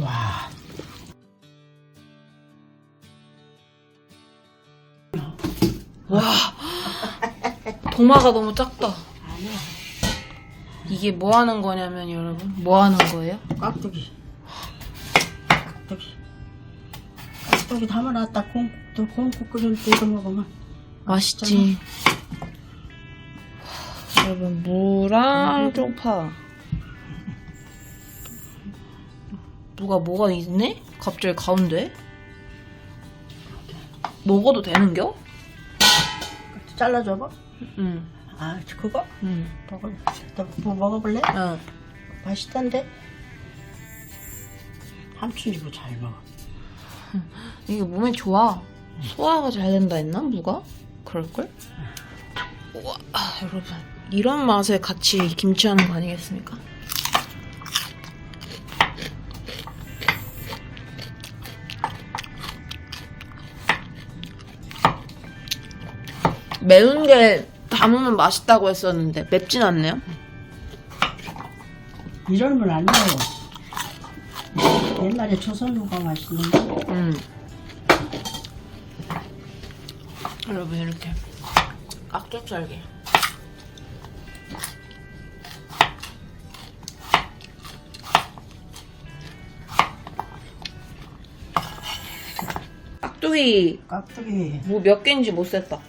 와. 도마가 너무 작다. 이게 뭐 하는 거냐면 여러분 뭐 하는 거예요? 깍두기. 깍두기. 깍두기 담아놨다 콩국도 콩국 끓일 때 이거 먹으면 맛있지. 여러분 무랑 쪽파. 누가 뭐가 있네? 갑자기 가운데? 먹어도 되는겨? 잘라줘봐. 응. 아 그거 응. 먹을 뭐 먹어볼래? 응. 맛있던데. 삼촌이고 잘 먹어. 이게 몸에 좋아. 소화가 잘 된다 했나? 누가? 그럴걸? 우와, 아, 여러분. 이런 맛에 같이 김치하는 거 아니겠습니까? 매운 게 담으면 맛있다고 했었는데 맵진 않네요. 이러면 안 매워. 옛날에 조선루가 맛있는데 음. 여러분 이렇게 깍둑살기 깍두기 깍두기 뭐 몇 개인지 못 셌다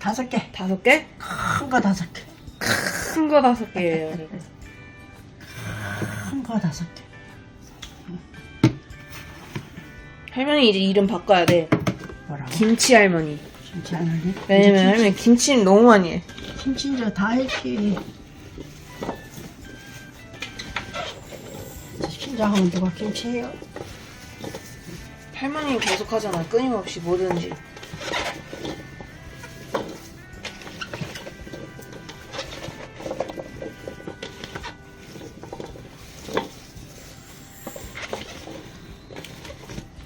다섯 개. 다섯 개? 큰 거 다섯 개. 큰 거 다섯 개예요 여러분 큰거 다섯 개. 할머니 이제 이름 바꿔야 돼 뭐라고? 김치 할머니 김치 안 할래? 왜냐면 할머니 김치는 너무 많이 해 김치 이제 다 했지. 신장하면 누가 김치 해요? 할머니 계속 하잖아 끊임없이 뭐든지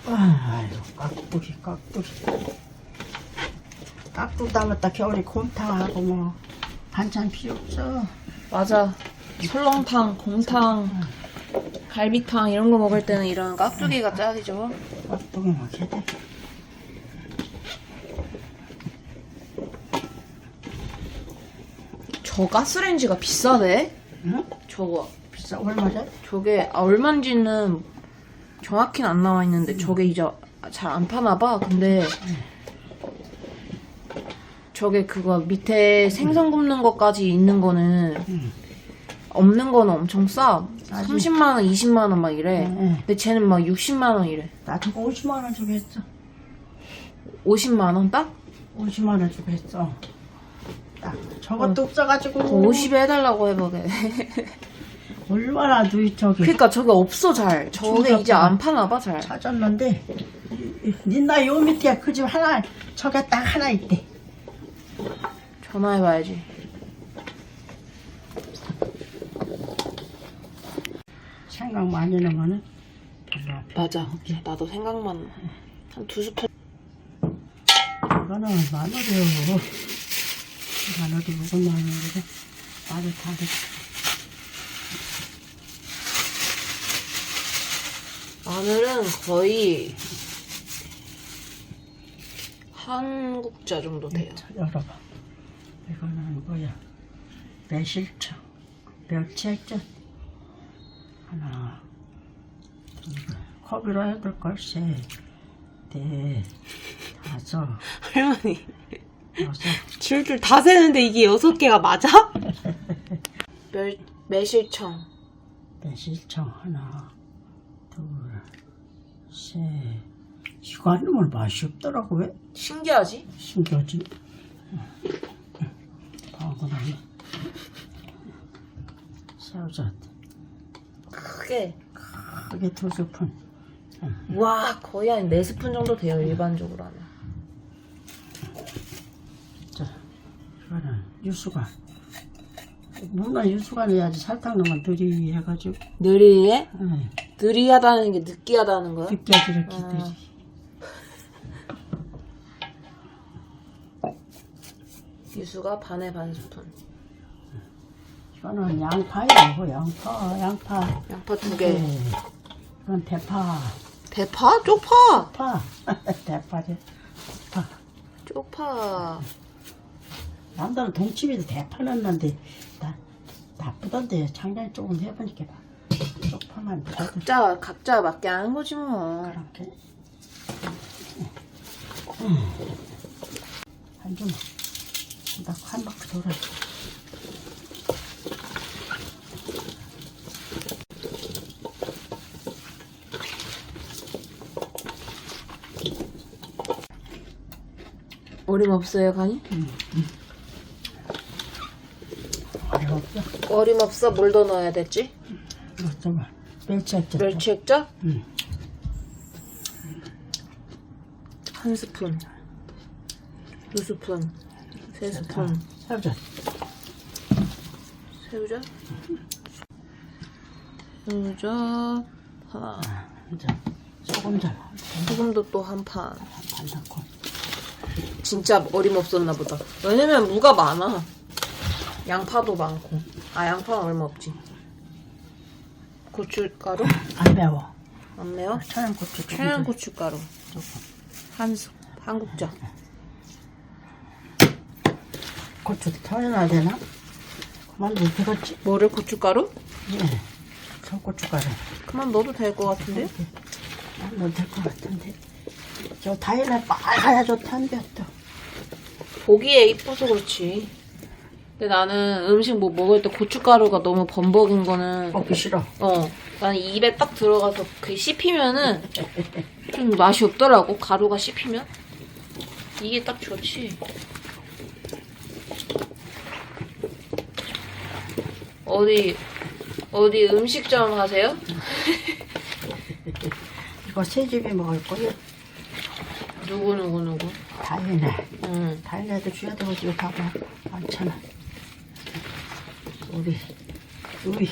아유, 깍두기, 깍두기. 깍두기 담았다 겨울에 곰탕하고 뭐 반찬 필요 없어. 맞아. 설렁탕, 곰탕, 갈비탕 이런 거 먹을 때는 이런 깍두기가 딱이죠. 깍두기 먹여야 돼. 저 가스레인지가 비싸대. 응? 저거. 비싸 얼마래? 저게 아, 얼마인지는 정확히는 안 나와 있는데 저게 이제 잘 안 파나 봐. 근데 저게 그거 밑에 생선 굽는 것까지 있는 거는 응. 없는 거는 엄청 싸. 싸지. 30만 원, 20만 원 막 이래. 응, 응. 근데 쟤는 막 60만 원 이래. 나 저거 50만 원 주고 했어. 50만 원 딱? 50만 원 주고 했어. 딱 저것도 없어가지고 50에 해달라고 해보게. 얼마나 누이 저기 그니까 저게 없어 잘. 저게 이제 안 파나 봐 잘. 찾았는데 니나 요 밑에 그 집 하나 저게 딱 하나 있대. 전화해봐야지. 생각 많이 나면은 별로 안 맞아. 나도 생각만 나. 한두 스푼. 이거는 마늘이요. 마늘이 무슨 마늘이래? 마늘 다 됐어. 마늘은 거의 한국자 정도 돼요. 자, 열어봐. 이거는 뭐야? 매실청, 멸치액젓 하나, 둘, 컵으로 해야 될걸 셋, 넷, 다섯, 할머니. 여섯. 줄줄 다 세는데 이게 여섯 개가 맞아? 멸, 매실청. 매실청 하나, 둘, 셋. 이거 안 넣으면 맛이 없더라고 왜? 신기하지? 신기하지? 방구나무 새우젓 크게. 크게 두 스푼 와, 거의 한네 스푼 정도 돼요, 일반적으로 하면. 자 이거는 유수관 물론 유수관 해야지 설탕 넣으면 느리 해가지고 느리해? 응, 느리하다는 게 느끼하다는 거야? 느끼하지 이렇게 아. 느리 유수가 반에 반 스푼. 이거는 양파이고 양파, 양파. 양파 두 개. 네. 이건 대파, 대파? 쪽파! 파, 대파지. 파. 쪽파. 남들은 동치미도 대파 넣는데 나 나쁘던데 장장 조금 해보니까 봐. 쪽파만 넣어도 각자, 각자 맞게 하는 거지 뭐. 그렇게. 음. 한 줌. 나한 바퀴 돌아. 어림 없어요, 간이? 어렵죠? 어림 없어, 뭘 더 넣어야 됐지? 이거 좀 멸치 액젓. 멸치 액젓? 응. 한 스푼. 두 스푼. 세 스푼. 새우젓. 새우젓? 새우젓. 하나. 이제 소금장 소금도 또 한 판. 반 넣고. 진짜 어림없었나 보다. 왜냐면 무가 많아. 양파도 많고. 아, 양파는 얼마 없지. 고춧가루? 안 매워. 안 매워? 청양고추 조금 청양고춧가루. 한 스, 한 국자. 고추 털어놔야 되나? 그만 넣어도 되겠지? 뭐를 고춧가루? 예. 청고춧가루. 그만 넣어도 될 것 같은데? 안 넣어도 될것 같은데. 저 다이나 빨가야 좋다는데 또. 보기에 이뻐서 그렇지. 근데 나는 음식 뭐 먹을 때 고춧가루가 너무 범벅인 거는 먹기 싫어. 어, 난 입에 딱 들어가서 그 씹히면은 좀 맛이 없더라고. 가루가 씹히면. 이게 딱 좋지. 어디 어디 음식점 가세요? 이거 새 집에 먹을 거야. 누구 누구 누구? 다이네. 응. 다이네도 줘야 되고 지금 봐봐. 많잖아. 우리, 우리.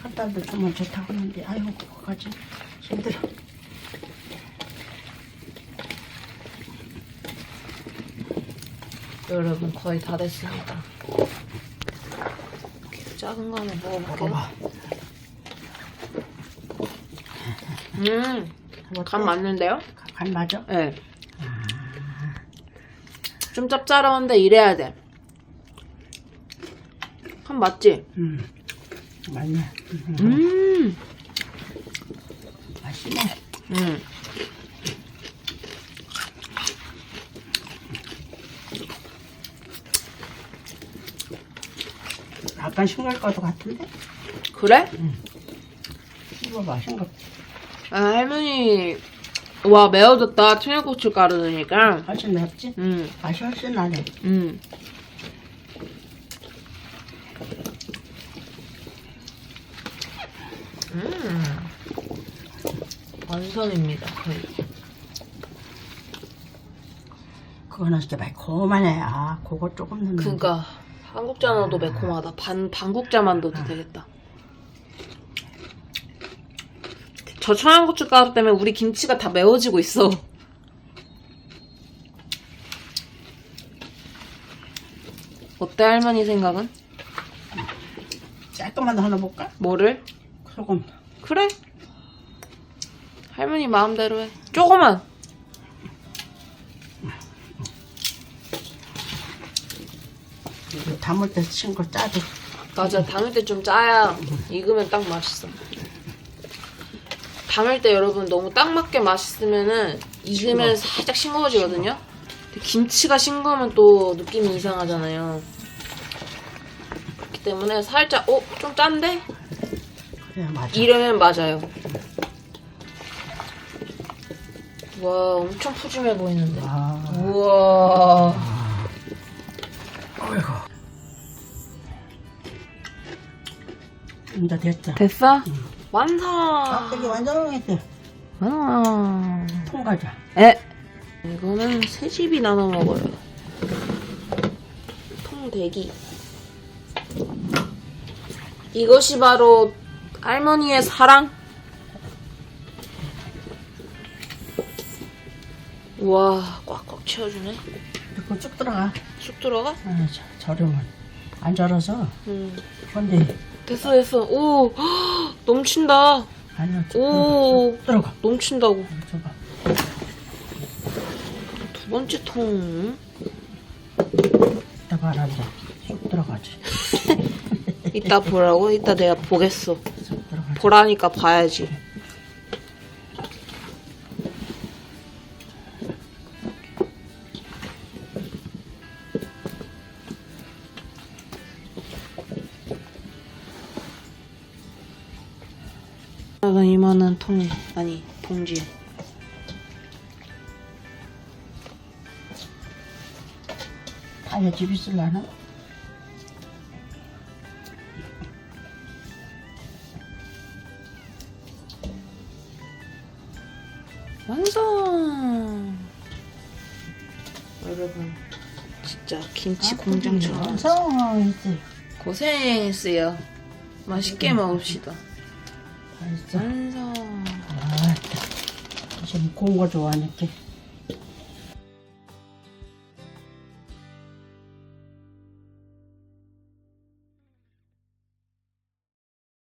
한 달도 주면 좋다고 하는데, 아이고, 그거까지 힘들어. 여러분 거의 다 됐습니다. 작은 거 하나 먹어볼게요. 먹어봐. 음, 간 맞는데요? 간 맞아? 네. 좀 짭짤한데 이래야 돼. 한 맞지? 음. 맞네. 음. 음. 맛있네. 음. 약간 싱거울 것도 같은데? 그래? 씹어봐, 싱겁. 아, 할머니 와 매워졌다 청양고추 가루 넣으니까. 훨씬 맵지? 음. 맛이 훨씬 나네. 음. 음. 완성입니다. 거의. 그거는 진짜 매콤하네. 아, 그거 조금 넣는 그니까 한국자 넣어도 매콤하다. 반 반국자만 넣어도 되겠다. 저 청양고추 가루 때문에 우리 김치가 다 매워지고 있어. 어때 할머니 생각은? 조금만 더 하나 볼까? 뭐를? 소금. 그래? 할머니 마음대로 해. 조금만. 이거 담을 때 친거 짜도. 맞아. 담을 때 좀 짜야 익으면 딱 맛있어. 담을 때 여러분 너무 딱 맞게 맛있으면은 익으면 살짝 싱거워지거든요. 근데 김치가 싱거우면 또 느낌이 이상하잖아요. 그렇기 때문에 살짝 어? 좀 짠데? 그래야 맞아. 이러면 맞아요. 와 엄청 푸짐해 보이는데. 아, 우와. 어이구. 이제 됐다. 됐어? 완성. 완전 했대. 아. 통과자. 에. 이거는 새 집이 나눠 먹어요. 통대기. 이것이 바로 할머니의 사랑. 와, 꽉꽉 채워주네. 이거 쭉 들어가. 쑥 들어가? 아, 저- 저렴은. 안 자라서. 음. 근데 됐어 됐어. 오 헉, 넘친다. 아니야. 오 들어가. 넘친다고. 들어가. 두 번째 통. 이따 봐라 이제. 쑥 들어가지. 이따 보라고? 이따 내가 보겠어. 쑥 들어가지. 보라니까 봐야지. 이만한 통에 아니 봉지에 다야 집 있을라나? 완성! 여러분 진짜 김치 공장처럼 완성이지. 고생했어요. 맛있게 먹읍시다. 다 있어. 완성 아, 지금 고운 거 좋아하니까.